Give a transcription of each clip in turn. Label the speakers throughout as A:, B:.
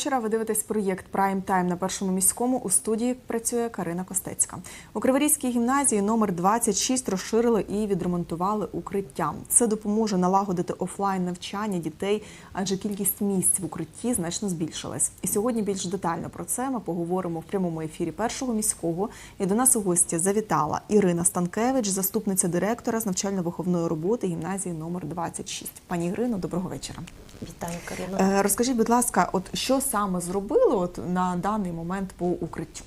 A: Вечора. Ви дивитесь проєкт Прайм Тайм на першому міському. У студії працює Карина Костецька. У Криворізькій гімназії номер 26 розширили і відремонтували укриття. Це допоможе налагодити офлайн навчання дітей, адже кількість місць в укритті значно збільшилась. І сьогодні більш детально про це ми поговоримо в прямому ефірі першого міського. І до нас у гості завітала Ірина Станкевич, заступниця директора з навчально-виховної роботи гімназії номер 26. Пані Ірино, доброго вечора.
B: Вітаю, Карина.
A: Е, Розкажіть, будь ласка, от що саме зробили от на даний момент по укриттю?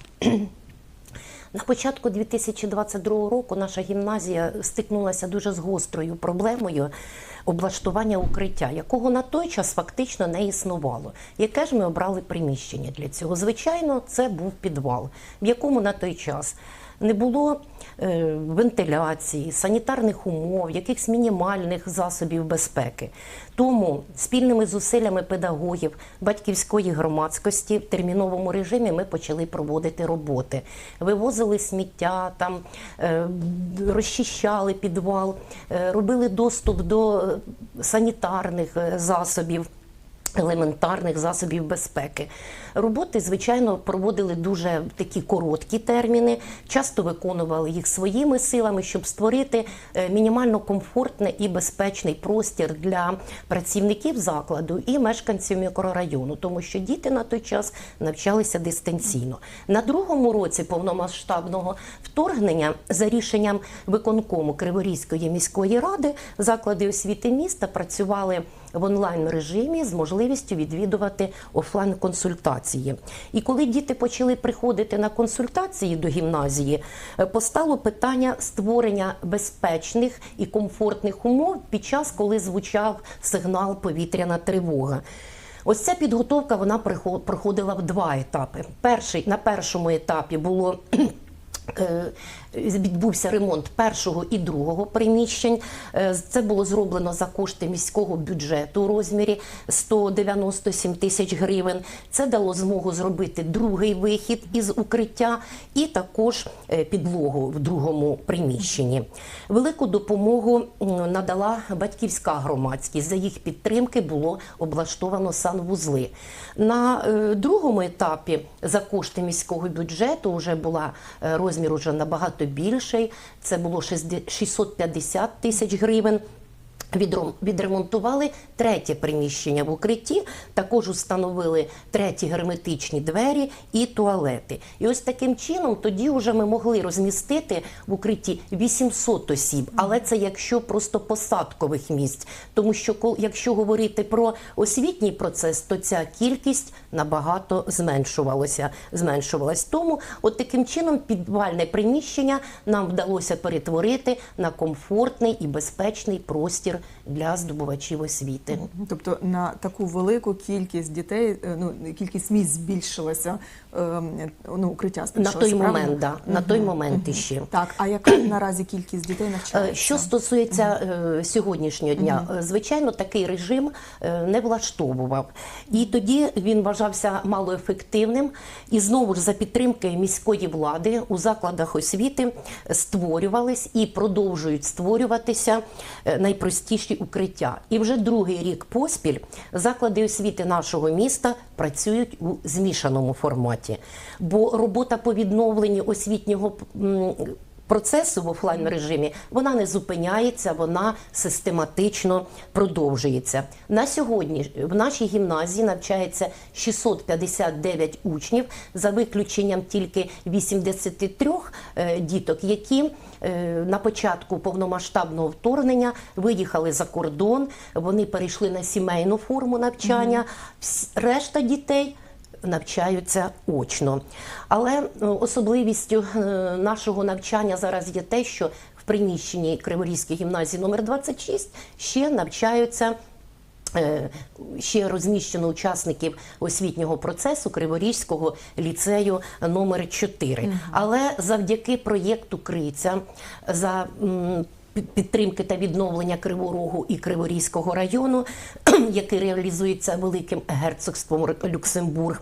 B: На початку 2022 року наша гімназія стикнулася дуже з гострою проблемою облаштування укриття, якого на той час фактично не існувало. Яке ж ми обрали приміщення для цього? Звичайно, це був підвал, в якому на той час не було е, вентиляції, санітарних умов, якихось мінімальних засобів безпеки. Тому спільними зусиллями педагогів, батьківської громадськості в терміновому режимі ми почали проводити роботи. Вивозили сміття, там е, розчищали підвал, е, робили доступ до санітарних засобів елементарних засобів безпеки. Роботи, звичайно, проводили дуже такі короткі терміни, часто виконували їх своїми силами, щоб створити е, мінімально комфортний і безпечний простір для працівників закладу і мешканців мікрорайону, тому що діти на той час навчалися дистанційно. На другому році повномасштабного вторгнення за рішенням виконкому Криворізької міської ради заклади освіти міста працювали в онлайн режимі з можливістю відвідувати офлайн консультації. І коли діти почали приходити на консультації до гімназії, е, постало питання створення безпечних і комфортних умов під час, коли звучав сигнал повітряна тривога. Ось ця підготовка вона проходила в два етапи. Перший на першому етапі було Відбувся ремонт першого і другого приміщень. Е, Це було зроблено за кошти міського бюджету у розмірі 197 тисяч гривень. Це дало змогу зробити другий вихід із укриття і також е, підлогу в другому приміщенні. Велику допомогу надала батьківська громадськість. За їх підтримки було облаштовано санвузли. На е, другому етапі за кошти міського бюджету вже була е, розмір уже набагато більший. Це було 60 650 тисяч гривень. Відремонтували третє приміщення в укритті, також установили треті герметичні двері і туалети. І ось таким чином тоді вже ми могли розмістити в укритті 800 осіб, але це якщо просто посадкових місць. Тому що якщо говорити про освітній процес, то ця кількість набагато зменшувалася. зменшувалась. Тому от таким чином підвальне приміщення нам вдалося перетворити на комфортний і безпечний простір для здобувачів освіти.
A: Тобто на таку велику кількість дітей, е, ну кількість місць збільшилася, ну укриття
B: На той момент, да, на той момент іще.
A: Так, а яка наразі кількість дітей
B: Е,
A: навчається?
B: Що стосується е, сьогоднішнього дня, е, звичайно, такий режим не влаштовував. І тоді він вважався малоефективним. І знову ж за підтримки міської влади у закладах освіти створювались і продовжують створюватися найпростіші укриття. І вже другий рік поспіль заклади освіти нашого міста працюють у змішаному форматі. Бо робота по відновленню освітнього процесу в офлайн режимі вона не зупиняється, вона систематично продовжується. На сьогодні в нашій гімназії навчається 659 учнів, за виключенням тільки 83 е, діток, які е, на початку повномасштабного вторгнення виїхали за кордон. Вони перейшли на сімейну форму навчання. Решта дітей навчаються очно. Але е, особливістю е, нашого навчання зараз є те, що в приміщенні Криворізької гімназії номер 26 ще навчаються. е, Ще розміщено учасників освітнього процесу Криворізького ліцею номер 4 Але завдяки проєкту Криця за підтримки та відновлення Криворогу і Криворізького району, який реалізується великим герцогством Люксембург.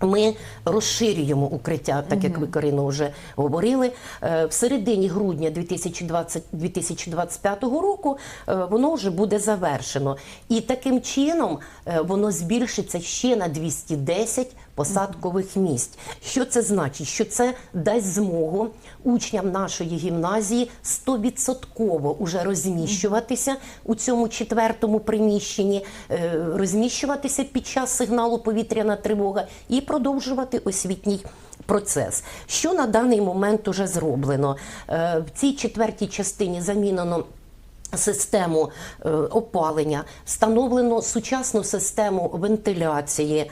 B: Ми розширюємо укриття, так як ви Карино вже говорили. Е, В середині грудня 2020, 2025 року е, воно вже буде завершено. І таким чином е, воно збільшиться ще на 210 посадкових місць. Що це значить? Що це дасть змогу учням нашої гімназії 100% уже розміщуватися у цьому четвертому приміщенні, е, розміщуватися під час сигналу повітряна тривога і продовжувати освітній процес. Що на даний момент уже зроблено? Е, В цій четвертій частині замінено. Систему е, опалення, встановлено сучасну систему вентиляції,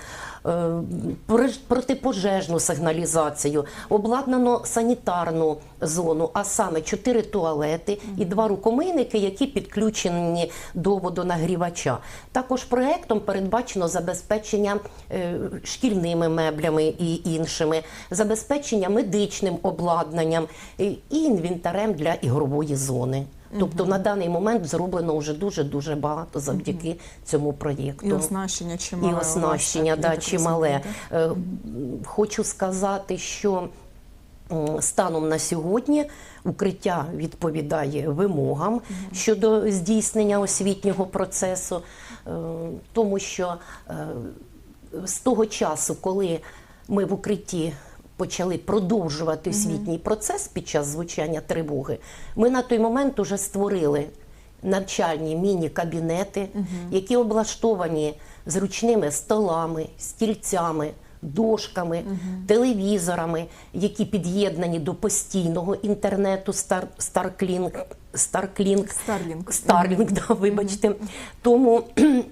B: протипожежну сигналізацію, обладнано санітарну зону, а саме чотири туалети і два рукомийники, які підключені до водонагрівача. Також проектом передбачено забезпечення е, шкільними меблями і іншими, забезпечення медичним обладнанням е, і інвентарем для ігрової зони. Тобто на даний момент зроблено вже дуже дуже багато завдяки цьому проєкту.
A: І оснащення чимале.
B: І оснащення, да, чимале. Е, Хочу сказати, що станом на сьогодні укриття відповідає вимогам щодо здійснення освітнього процесу, е, тому що е, з того часу, коли ми в укритті почали продовжувати освітній процес під час звучання тривоги, ми на той момент уже створили навчальні міні-кабінети, які облаштовані зручними столами, стільцями. Дошками, телевізорами, які під'єднані до постійного інтернету Star, Starlink, Starlink,
A: Starlink.
B: Starlink, да, вибачте. Тому е,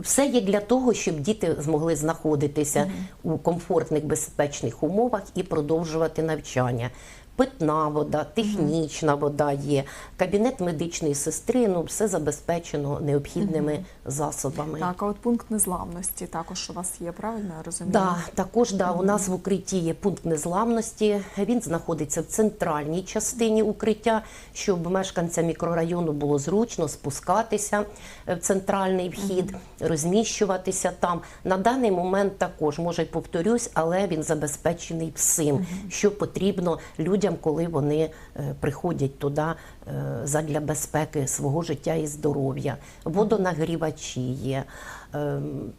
B: все є для того, щоб діти змогли знаходитися у комфортних, безпечних умовах і продовжувати навчання. Питна вода, технічна вода є, кабінет медичної сестри, ну все забезпечено необхідними засобами.
A: Так, а от пункт незламності також у вас є, правильно я розумію?
B: Да, також да, у нас в укритті є пункт незламності. Він знаходиться в центральній частині укриття, щоб мешканцям мікрорайону було зручно спускатися е, в центральний вхід, розміщуватися там. На даний момент також, може, повторюсь, але він забезпечений всім, що потрібно людям, коли вони е, приходять туди е, задля безпеки свого життя і здоров'я. Водонагрівачі є. ем,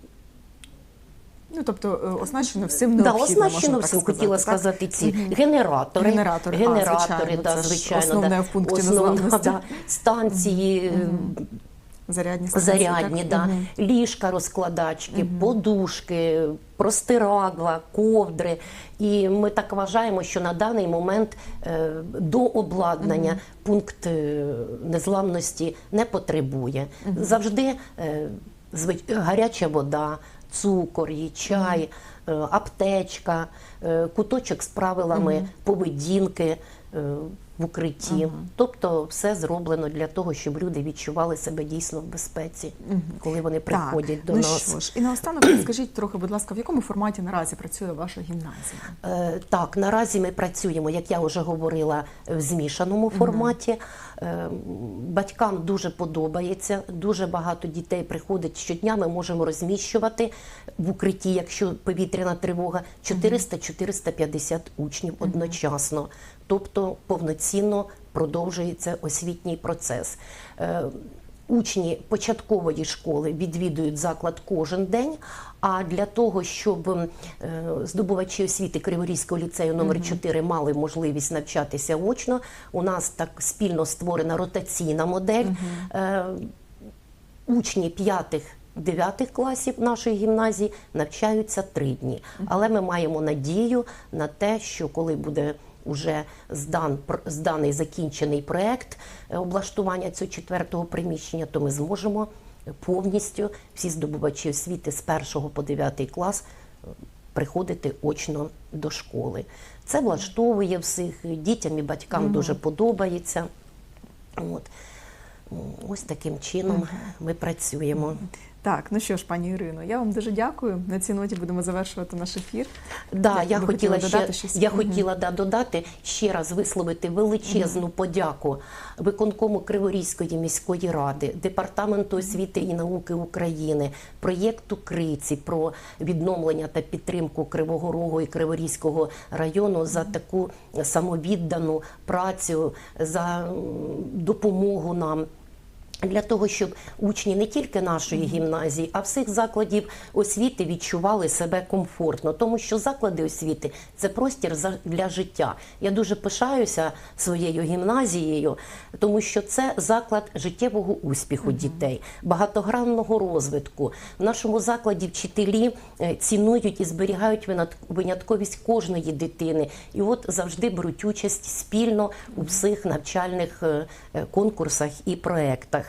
A: Ну, тобто е, оснащено всім
B: Да,
A: необхідним,
B: оснащено
A: можна
B: всім,
A: так
B: хотіла
A: сказати,
B: сказати ці генератори.
A: Генератори, а, звичайно,
B: да,
A: це ж
B: звичайно,
A: основне
B: да.
A: в пункті
B: Основна, да, станції,
A: так? Зарядні станції,
B: зарядні,
A: так?
B: да,
A: Мгм.
B: ліжка розкладачки, подушки, простирадла, ковдри. І ми так вважаємо, що на даний момент е, до обладнання пункт е, незламності не потребує. Завжди е, гаряча вода, цукор, і чай, е, аптечка, куточок з правилами поведінки. Е, В укритті, тобто все зроблено для того, щоб люди відчували себе дійсно в безпеці, коли вони приходять
A: так,
B: до
A: ну
B: нас.
A: Що ж, і наостанок скажіть трохи, будь ласка, в якому форматі наразі працює ваша гімназія?
B: Е, Так, наразі ми працюємо, як я вже говорила, в змішаному форматі. Е, Батькам дуже подобається. Дуже багато дітей приходить щодня. Ми можемо розміщувати в укритті, якщо повітряна тривога, 400-450 учнів одночасно. Тобто повноцінно продовжується освітній процес. Е, Учні початкової школи відвідують заклад кожен день. А для того, щоб е, здобувачі освіти Криворізького ліцею номер 4 мали можливість навчатися очно, у нас так спільно створена ротаційна модель. Е, Учні п'ятих. Дев'ятих класів нашої гімназії навчаються три дні, але ми маємо надію на те, що коли буде уже здан зданий закінчений проект е, облаштування цього четвертого приміщення, то ми зможемо повністю всі здобувачі освіти з першого по дев'ятий клас е, приходити очно до школи. Це влаштовує всіх дітям і батькам дуже подобається. От. Ось таким чином ми працюємо.
A: Так, ну що ж, пані Ірино, я вам дуже дякую. На цій ноті будемо завершувати наш ефір.
B: Да,
A: Я-
B: я хотіла
A: хотіли
B: ще
A: додати щось?
B: я хотіла да, додати ще раз висловити величезну подяку виконкому Криворізької міської ради, департаменту освіти і науки України, проєкту Криці про відновлення та підтримку Кривого Рогу і Криворізького району за таку самовіддану працю, за допомогу нам. Для того щоб учні не тільки нашої гімназії, а всіх закладів освіти відчували себе комфортно, тому що заклади освіти це простір для життя. Я дуже пишаюся своєю гімназією, тому що це заклад життєвого успіху дітей, багатогранного розвитку. В нашому закладі вчителі е, цінують і зберігають винятковість кожної дитини, і от завжди беруть участь спільно у всіх навчальних е, е, конкурсах і проектах.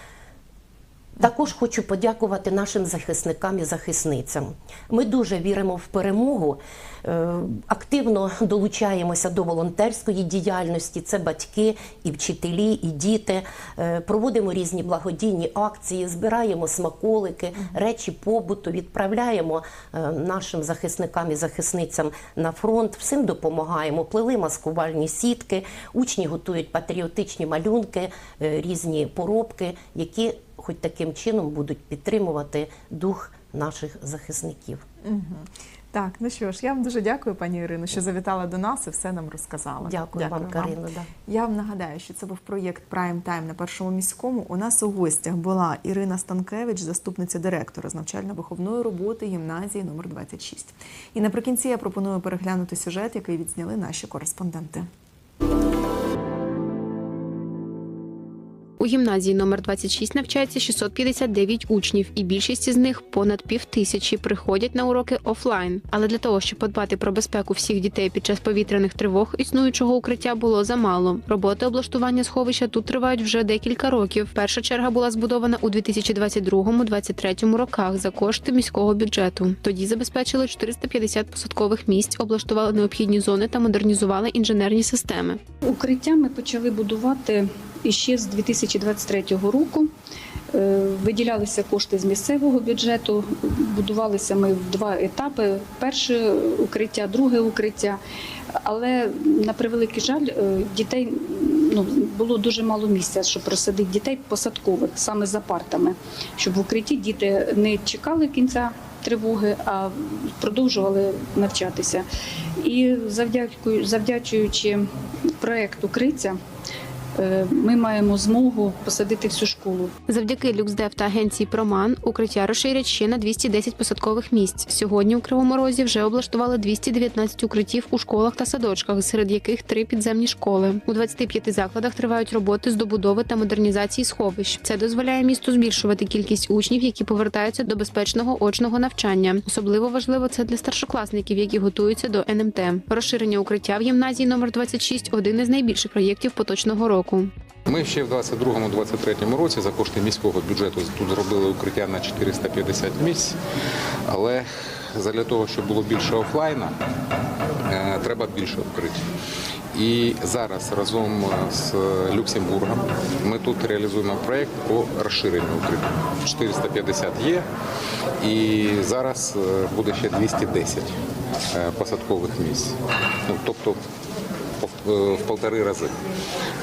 B: Також хочу подякувати нашим захисникам і захисницям. Ми дуже віримо в перемогу, е, активно долучаємося до волонтерської діяльності. Це батьки, і вчителі, і діти. Е, Проводимо різні благодійні акції, збираємо смаколики, речі побуту, відправляємо е, нашим захисникам і захисницям на фронт. Всім допомагаємо. Плели маскувальні сітки, учні готують патріотичні малюнки, різні поробки, які хоч таким чином будуть підтримувати дух наших захисників.
A: Так, ну що ж, я вам дуже дякую, пані Ірино, що завітала до нас і все нам розказала.
B: Дякую, вам, Карино. Да.
A: Я вам нагадаю, що це був проєкт Прайм Тайм на першому міському. У нас у гостях була Ірина Станкевич, заступниця директора з навчально-виховної роботи гімназії номер 26. І наприкінці я пропоную переглянути сюжет, який відзняли наші кореспонденти.
C: У гімназії номер 26 навчається 659 учнів, і більшість із них понад півтисячі приходять на уроки офлайн. Але для того, щоб подбати про безпеку всіх дітей під час повітряних тривог, існуючого укриття було замало. Роботи облаштування сховища тут тривають вже декілька років. Перша черга була збудована у 2022-2023 роках за кошти міського бюджету. Тоді забезпечили 450 посадкових місць, облаштували необхідні зони та модернізували інженерні системи.
D: Укриття ми почали будувати іще з 2023 року. Е, Виділялися кошти з місцевого бюджету. Будувалися ми в два етапи: перше укриття, друге укриття. Але на превеликий жаль, е, дітей ну, було дуже мало місця, щоб розсадити дітей посадкових саме за партами, щоб в укритті діти не чекали кінця тривоги, а продовжували навчатися. І завдячуючи проекту Криця, ми маємо змогу посадити всю школу.
C: Завдяки Люксдев та агенції Проман укриття розширять ще на 210 посадкових місць. Сьогодні у Кривому Розі вже облаштували 219 укриттів у школах та садочках, серед яких три підземні школи. У 25 закладах тривають роботи з добудови та модернізації сховищ. Це дозволяє місту збільшувати кількість учнів, які повертаються до безпечного очного навчання. Особливо важливо це для старшокласників, які готуються до НМТ. Розширення укриття в гімназії номер 26 – один із найбільших проєктів поточного року.
E: Ми ще в 22-23 році за кошти міського бюджету тут зробили укриття на 450 місць, але для того, щоб було більше офлайна, е, треба більше укриття. І зараз разом з Люксембургом ми тут реалізуємо проєкт по розширенню укриття. 450 є, і зараз е, буде ще 210 е, посадкових місць. Ну, тобто в полтори рази.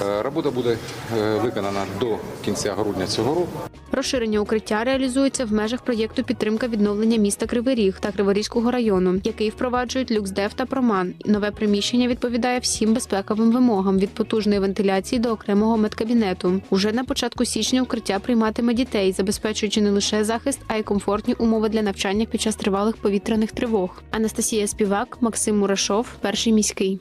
E: Е, Робота буде е, виконана до кінця грудня цього року.
C: Розширення укриття реалізується в межах проєкту підтримка відновлення міста Кривий Ріг та Криворізького району, який впроваджують Люксдев та Проман. Нове приміщення відповідає всім безпековим вимогам від потужної вентиляції до окремого медкабінету. Уже на початку січня укриття прийматиме дітей, забезпечуючи не лише захист, а й комфортні умови для навчання під час тривалих повітряних тривог. Анастасія Співак, Максим Мурашов, перший міський.